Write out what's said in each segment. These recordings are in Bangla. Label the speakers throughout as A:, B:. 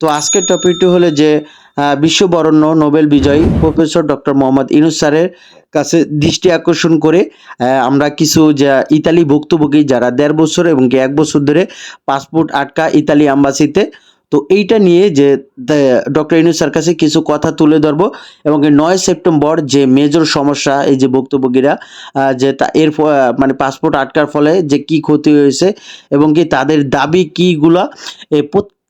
A: তো আজকের টপিকটি হলো যে বিশ্ববরণ্য নোবেল বিজয়ী প্রফেসর ডক্টর মোহাম্মদ ইনুস স্যারের কাছে দৃষ্টি আকর্ষণ করে আমরা কিছু যা ইতালি ভুক্তভোগী যারা দেড় বছর এবং কি এক বছর ধরে পাসপোর্ট আটকা ইতালি আম্বাসিতে তো এইটা নিয়ে যে ডক্টর ইনুস স্যার কাছে কিছু কথা তুলে ধরবো এবং নয় সেপ্টেম্বর যে মেজর সমস্যা এই যে ভুক্তভোগীরা যে তা, এর মানে পাসপোর্ট আটকার ফলে যে কি ক্ষতি হয়েছে এবং কি তাদের দাবি কীগুলা এ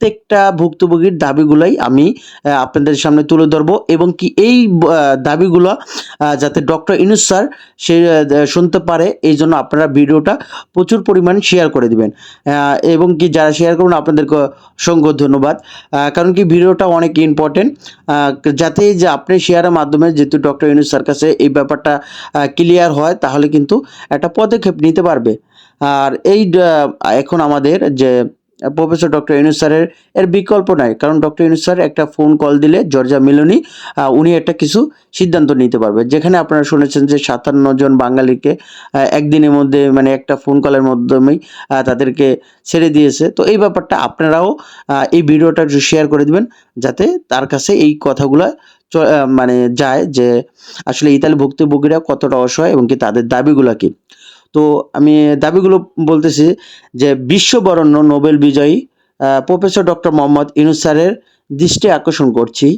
A: প্রত্যেকটা ভুক্তভোগীর দাবিগুলাই আমি আপনাদের সামনে তুলে ধরবো এবং কি এই দাবিগুলো যাতে ডক্টর ইনুস স্যার, সে শুনতে পারে, এই জন্য আপনারা ভিডিওটা প্রচুর পরিমাণ শেয়ার করে দিবেন। এবং কি যারা শেয়ার করুন আপনাদেরকে অসংখ্য ধন্যবাদ। কারণ কি ভিডিওটা অনেক ইম্পর্টেন্ট যাতে যে আপনি শেয়ারের মাধ্যমে যেহেতু ডক্টর ইনুস স্যার কাছে এই ব্যাপারটা ক্লিয়ার হয়, তাহলে কিন্তু একটা পদক্ষেপ নিতে পারবে। আর এই এখন আমাদের যে প্রফেসর ডক্টর ইউনুস স্যারের এর বিকল্প নাই। কারণ ডক্টর ইউনুস স্যার একটা ফোন কল দিলে জর্জা মিলনি উনি একটা কিছু সিদ্ধান্ত নিতে পারবে। যেখানে আপনারা শুনেছেন যে সাতান্ন জন বাঙালিকে একদিনের মধ্যে মানে একটা ফোন কলের মাধ্যমেই তাদেরকে ছেড়ে দিয়েছে। তো এই ব্যাপারটা আপনারাও এই ভিডিওটা একটু শেয়ার করে দিবেন, যাতে তার কাছে এই কথাগুলো মানে যায় যে আসলে ইতালি ভুক্তভোগীরা কতটা অসহায় এবং কি তাদের দাবিগুলো কি। তো আমি দাবিগুলো বলতেছি যে বিশ্ববরণ্য নোবেল বিজয়ী প্রফেসর ডক্টর মোহাম্মদ ইউনুস স্যারের দৃষ্টি আকর্ষণ করছি।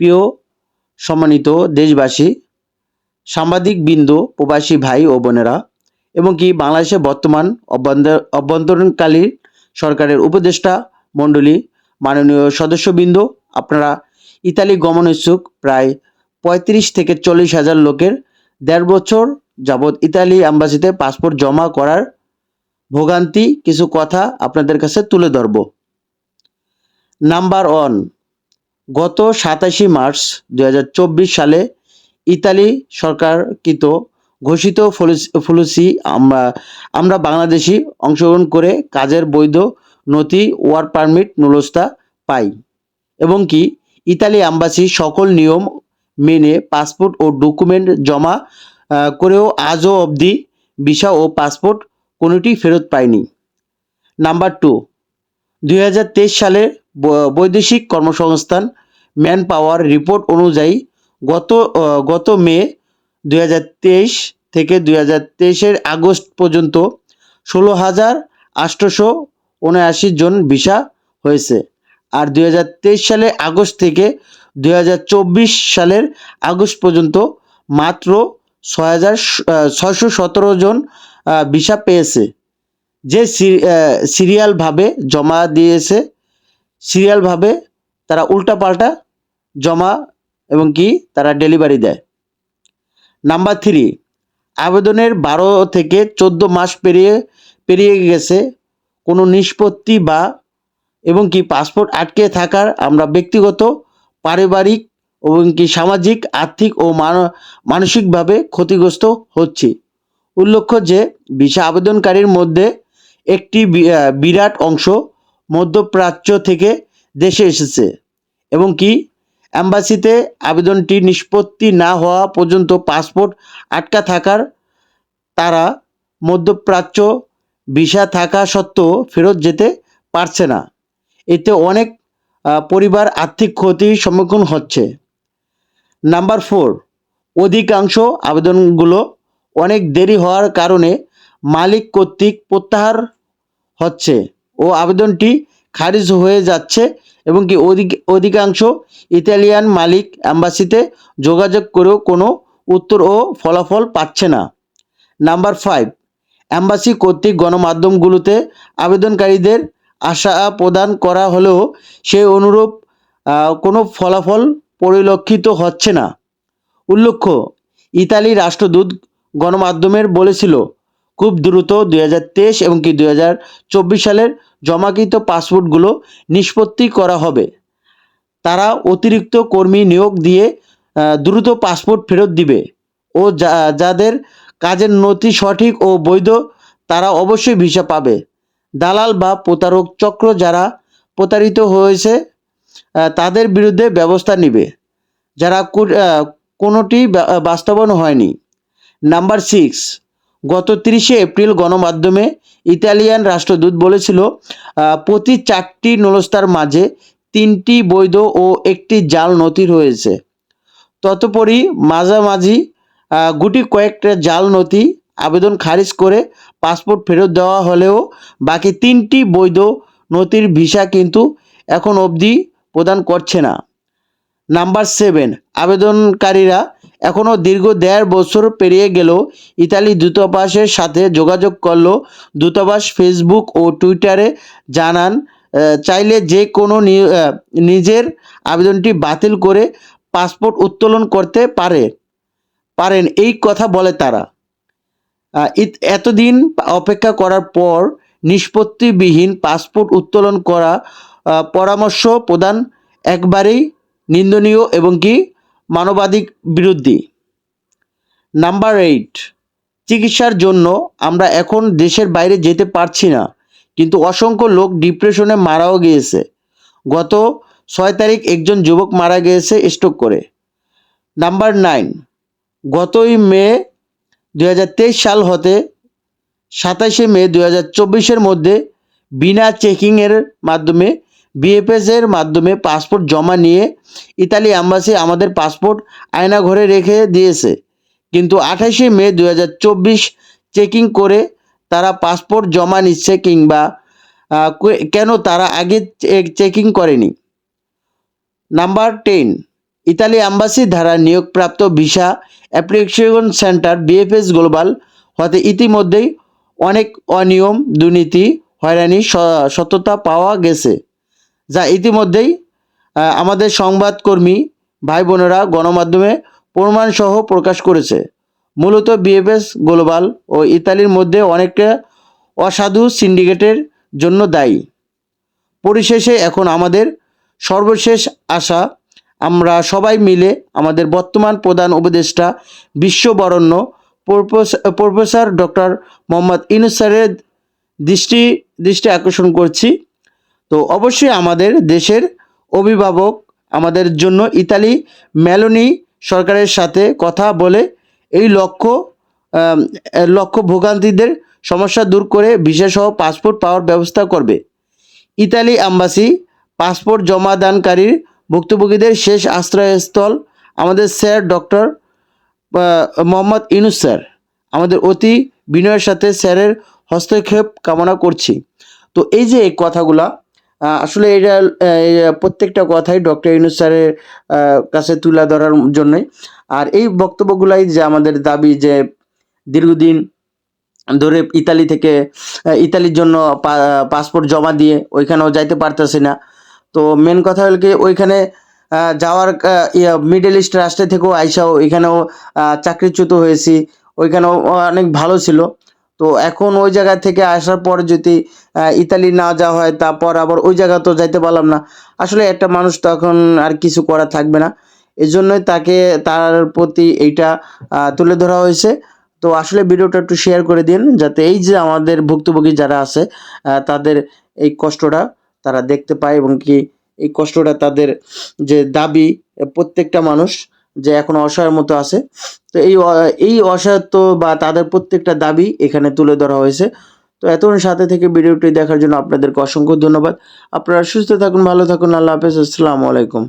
A: প্রিয়, সম্মানিত দেশবাসী, সাংবাদিক বিন্দু, প্রবাসী ভাই ও বোনেরা, এবং কি বাংলাদেশের বর্তমান অভ্যন্তর অভ্যন্তরীণকালীন সরকারের উপদেষ্টা মণ্ডলী, মাননীয় সদস্যবৃন্দ, আপনারা ইতালি গমন ইচ্ছুক প্রায় পঁয়ত্রিশ থেকে চল্লিশ হাজার লোকের দেড় বছর যাবৎ ইতালি অ্যাম্বাসিতে পাসপোর্ট জমা করার ভোগান্তি কিছু কথা আপনাদের কাছে তুলে ধরব। নাম্বার ওয়ান গত সাতাশি মার্চ দু সালে ইতালি সরকারকৃত ঘোষিত ফলুস- আমরা আমরা বাংলাদেশি অংশগ্রহণ করে কাজের বৈধ নথি ওয়ার পারমিট নুলস্তা পাই এবং কি ইতালি আম্বাসি সকল নিয়ম মেনে পাসপোর্ট ও ডকুমেন্ট জমা করেও আজও অবধি ভিসা ও পাসপোর্ট কোনোটি ফেরত পায়নি। নাম্বার টু দুই ব- বৈদেশিক কর্মসংস্থান ম্যান পাওয়ার রিপোর্ট অনুযায়ী গত গত মে দুই থেকে দুই হাজার আগস্ট পর্যন্ত ষোলো হাজার আটশোশো উনআশি জন ভিসা হয়েছে আর দুই হাজার তেইশ সালে আগস্ট থেকে দুই হাজার চব্বিশ সালের আগস্ট পর্যন্ত মাত্র ছয় হাজার সতেরো জন ভিসা পেয়েছে। যে সিরিয়ালভাবে জমা দিয়েছে, সিরিয়ালভাবে তারা উল্টাপাল্টা জমা এবং কি তারা ডেলিভারি দেয়। নাম্বার থ্রি, আবেদনের বারো থেকে চোদ্দ মাস পেরিয়ে পেরিয়ে গেছে। কোনো নিষ্পত্তি বা, এবং কি পাসপোর্ট আটকে থাকার আমরা ব্যক্তিগত, পারিবারিক এবং কি সামাজিক, আর্থিক ও মান- মানসিকভাবে ক্ষতিগ্রস্ত হচ্ছে। উল্লেখ্য যে, ভিসা আবেদনকারীর মধ্যে একটি বিরাট অংশ মধ্যপ্রাচ্য থেকে দেশে এসেছে এবং কি অ্যাম্বাসিতে আবেদনটি নিষ্পত্তি না হওয়া পর্যন্ত পাসপোর্ট আটকা থাকার তারা মধ্যপ্রাচ্য ভিসা থাকা সত্ত্বেও ফেরত যেতে পারছে না। এতে অনেক পরিবার আর্থিক ক্ষতির সম্মুখীন হচ্ছে। নাম্বার ফোর অধিকাংশ আবেদনগুলো অনেক দেরি হওয়ার কারণে মালিক কর্তৃক প্রত্যাহার হচ্ছে ও আবেদনটি খারিজ হয়ে যাচ্ছে এবং কি অধিক অধিকাংশ ইতালিয়ান মালিক অ্যাম্বাসিতে যোগাযোগ করেও কোনো উত্তর ও ফলাফল পাচ্ছে না। নাম্বার ফাইভ অ্যাম্বাসি কর্তৃক গণমাধ্যমগুলোতে আবেদনকারীদের আশা প্রদান করা হলেও সেই অনুরূপ কোনো ফলাফল পরিলক্ষিত হচ্ছে না। উল্লেখ্য, ইতালি রাষ্ট্রদূত গণমাধ্যমের বলেছিল, খুব দ্রুত দু হাজার তেইশ এবং কি দুই হাজার চব্বিশ সালের জমাকৃত পাসপোর্টগুলো নিষ্পত্তি করা হবে। তারা অতিরিক্ত কর্মী নিয়োগ দিয়ে দ্রুত পাসপোর্ট ফেরত দিবে ও যাদের কাজের নথি সঠিক ও বৈধ তারা অবশ্যই ভিসা পাবে। দালাল বা প্রতারক চক্র যারা প্রতারিত হয়েছে তাদের বিরুদ্ধে ব্যবস্থা নেবে। যারা কোনোটি বাস্তবায়ন হয়নি। নাম্বার সিক্স, গত তিরিশে এপ্রিল গণমাধ্যমে ইতালিয়ান রাষ্ট্রদূত বলেছিল প্রতি চারটি নলস্তার মাঝে তিনটি বৈধ ও একটি জাল নথি রয়েছে ততপরই মাঝামাঝি গুটি কয়েকটা জাল নথি আবেদন খারিজ করে পাসপোর্ট ফেরত দেওয়া হলেও বাকি তিনটি বৈধ নথির ভিসা কিন্তু এখন অবধি প্রদান করছে না। নাম্বার সেভেন, আবেদনকারীরা এখনও দীর্ঘ দেড় বছর পেরিয়ে গেলেও ইতালি দূতাবাসের সাথে যোগাযোগ করল। দূতাবাস ফেসবুক ও টুইটারে জানান চাইলে যে কোনো নিজের আবেদনটি বাতিল করে পাসপোর্ট উত্তোলন করতে পারে, পারেন এই কথা বলে তারা। এতদিন অপেক্ষা করার পর নিষ্পত্তিবিহীন পাসপোর্ট উত্তোলন করা পরামর্শ প্রদান একবারেই নিন্দনীয় এবং কি মানবাধিক বিরোধী নাম্বার এইট চিকিৎসার জন্য আমরা এখন দেশের বাইরে যেতে পারছি না, কিন্তু অসংখ্য লোক ডিপ্রেশনে মারাও গিয়েছে। গত ছয় তারিখ একজন যুবক মারা গিয়েছে স্ট্রোক করে। নাম্বার নাইন গতই মে দু হাজার তেইশ সাল হতে সাতাশে মে দু হাজার মধ্যে বিনা চেকিংয়ের মাধ্যমে বিএফএস এর মাধ্যমে পাসপোর্ট জমা নিয়ে ইতালি অ্যাম্বাসি আমাদের পাসপোর্ট আয়না ঘরে রেখে দিয়েছে। কিন্তু আঠাশে মে দু হাজার চব্বিশ চেকিং করে তারা পাসপোর্ট জমা নিচ্ছে কিংবা কেন তারা আগে চেকিং করেনি? নাম্বার টেন ইতালি অ্যাম্বাসি দ্বারা নিয়োগপ্রাপ্ত visa application centre VFS Global হতে ইতিমধ্যেই অনেক অনিয়ম, দুর্নীতি, হয়রানি, স- সত্যতা পাওয়া গেছে। যা ইতিমধ্যেই আমাদের সংবাদকর্মী ভাই বোনেরা গণমাধ্যমে প্রমাণসহ প্রকাশ করেছে। মূলত বিএফএস গ্লোবাল ও ইতালির মধ্যে অনেকটা অসাধু সিন্ডিকেটের জন্য দায়ী। পরিশেষে এখন আমাদের সর্বশেষ আশা, আমরা সবাই মিলে আমাদের বর্তমান প্রধান উপদেষ্টা বিশ্ববরণ্য প্রফেস- প্রফেসর ডক্টর মোহাম্মদ ইউনুস স্যারের দৃষ্টি দৃষ্টি আকর্ষণ করছি। তো অবশ্যই আমাদের দেশের অভিভাবক আমাদের জন্য ইতালি মেলোনি সরকারের সাথে কথা বলে এই লক্ষ্য লক্ষ্য ভোগান্তিদের সমস্যা দূর করে বিশেষসহ পাসপোর্ট পাওয়ার ব্যবস্থা করবে। ইতালি অ্যাম্বাসি পাসপোর্ট জমাদানকারীর ভুক্তভোগীদের শেষ আশ্রয়স্থল আমাদের sir doctor Mohammad Yunus sir. আমাদের অতি বিনয়ের সাথে স্যারের হস্তক্ষেপ কামনা করছি। তো এই যে কথাগুলা আসলে এটা প্রত্যেকটা কথাই ডক্টর ইনুস স্যারের কাছে তুলে ধরার জন্যই। আর এই বক্তব্যগুলাই যে আমাদের দাবি যে দীর্ঘদিন ধরে ইতালি থেকে ইতালির জন্য পাসপোর্ট জমা দিয়ে ওইখানেও যাইতে পারতেছি না। তো মেন কথা হল কি, ওইখানে যাওয়ার মিডল ইস্ট রাষ্ট্রে থেকেও আইসাও এখানেও চাকরিচ্যুত হয়েছি। ওইখানেও অনেক ভালো ছিল। তো এখন ওই জায়গা থেকে আসার পর যদি ইতালি না যাওয়া হয়, তারপর আবার ওই জায়গা তো যাইতে পারলাম না। আসলে একটা মানুষ তখন আর কিছু করা থাকবে না। এই জন্যই তাকে, তার প্রতি এইটা তুলে ধরা হয়েছে। তো আসলে ভিডিওটা একটু শেয়ার করে দিন, যাতে এই যে আমাদের ভুক্তভোগী যারা আছে তাদের এই কষ্টটা তারা দেখতে পায় এবং কি এই কষ্টটা তাদের যে দাবি, প্রত্যেকটা মানুষ যে এখন অসহায়ের মতো আছে। তো এই এই অসহায়ত্ব বা তাদের প্রত্যেকটা দাবি এখানে তুলে ধরা হয়েছে। তো এতক্ষণ সাথে থেকে ভিডিওটি দেখার জন্য আপনাদেরকে অসংখ্য ধন্যবাদ। আপনারা সুস্থ থাকুন, ভালো থাকুন, আল্লাহ হাফেজ, আসসালামু আলাইকুম।